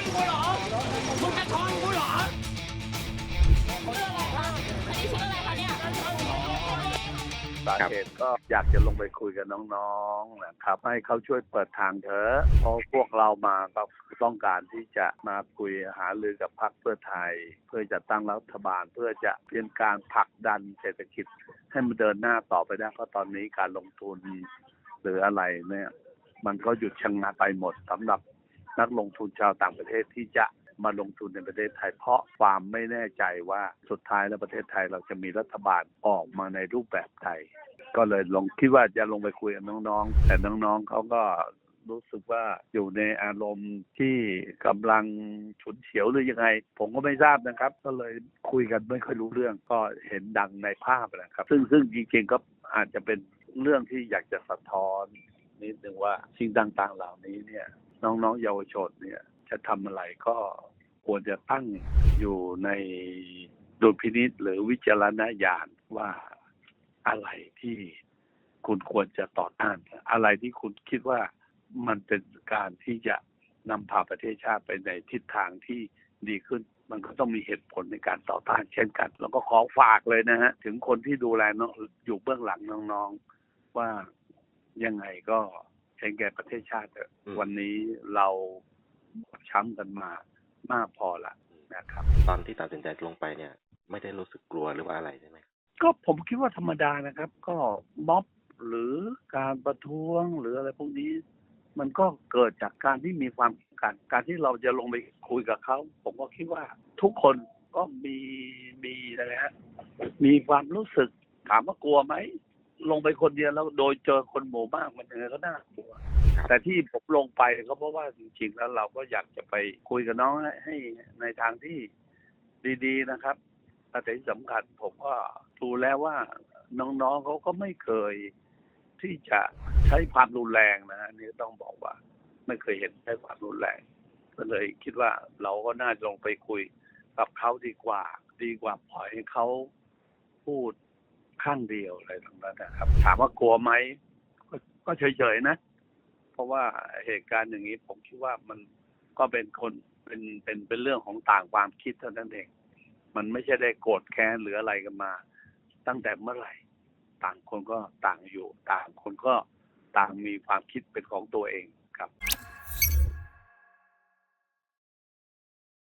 นกูเหรอมึงจะชนกูเหรอชื่ออะไรคะอันนี้ชื่ออะไรคะเนี่ยสาเหตุก็อยากจะลงไปคุยกับน้องๆนะครับ ให้เขาช่วยเปิดทางเถอะเพราะพวกเรามาก็ต้องการที่จะมาคุยหารือกับพรรคเพื่อไทย เพื่อจะตั้งรัฐบาลเพื่อจะเป็นการผลักดันเศรษฐกิจ ให้มันเดินหน้าต่อไปได้เพราะตอนนี้การลงทุนหรืออะไรเนี่ย มันก็หยุดชะงักไปหมดสำหรับ นักลงทุนชาวต่างประเทศที่จะมาลงทุนในประเทศไทย เพราะความไม่แน่ใจว่าสุดท้ายแล้วประเทศไทยเราจะมีรัฐบาลออกมาในรูปแบบไทยก็เลยลงคิดว่าจะลงไปคุยกับน้องๆ แต่น้องๆเขาก็รู้สึกว่าอยู่ในอารมณ์ที่กำลังฉุนเฉียวหรือยังไง ผมก็ไม่ทราบนะครับ ก็เลยคุยกันไม่ค่อยรู้เรื่องก็เห็นดังในภาพนะครับ ซึ่งซึ่งจริงๆก็อาจจะเป็นเรื่องที่อยากจะสะท้อนนิดนึงว่าสิ่งต่างๆเหล่านี้เนี่ย น้องๆเยาวชนเนี่ย จะทำอะไรก็ควรจะตั้งอยู่ในดุลพินิษหรือวิจารณญาณว่าอะไรที่คุณควรจะต่อต้าน อะไรที่คุณคิดว่ามันเป็นการที่จะนำพาประเทศชาติไปในทิศทางที่ดีขึ้น มันก็ต้องมีเหตุผลในการต่อต้านเช่นกัน แล้วก็ขอฝากเลยนะฮะ ถึงคนที่ดูแลน้องอยู่เบื้องหลังน้องๆว่ายังไงก็ เห็นแก่ประเทศชาติเถอะอืมวันนี้เราช้ำกันมามากพอละนะครับ ตอนที่ตัดสินใจลงไปเนี่ย ไม่ได้รู้สึกกลัวหรือว่าอะไรใช่ไหมก็ผมคิดว่าธรรมดานะครับ ก็ม็อบหรือการประท้วงหรืออะไรพวกนี้ มันก็เกิดจากการที่มีความต้องการการที่เราจะลงไปคุยกับเขา ผมก็คิดว่าทุกคนก็มีมีอะไรฮะมีความรู้สึกถามว่ากลัวไหม ลงไปคนเดียวแล้วโดยเจอคนหมู่มากมันยังไงก็น่ากลัวครับแต่ที่ผมลงไปก็เพราะว่าจริงๆแล้วเราก็อยากจะไปคุยกับน้องให้ให้ในทางที่ดีๆนะครับแต่ที่สำคัญผมก็ดูแล้วว่าน้องๆเขาก็ไม่เคยที่จะใช้ความรุนแรงนะฮะอันนี่ต้องบอกว่า ไม่เคยเห็นใช้ความรุนแรง ก็เลยคิดว่าเราก็น่าจะลงไปคุยกับเขาดีกว่า ดีกว่าปล่อยให้เขาพูด ข้างเดียวอะไรตรงนั้นนะครับ ถามว่ากลัวไหมก็ก็เฉยๆนะ เพราะว่าเหตุการณ์อย่างนี้ผมคิดว่ามันก็เป็นคนเป็นเป็นเป็นเรื่องของต่างความคิดเท่านั้นเอง มันไม่ใช่ได้โกรธแค้นหรืออะไรกันมา ตั้งแต่เมื่อไหร่ ต่างคนก็ต่างอยู่ ต่างคนก็ต่างมีความคิดเป็นของตัวเองครับ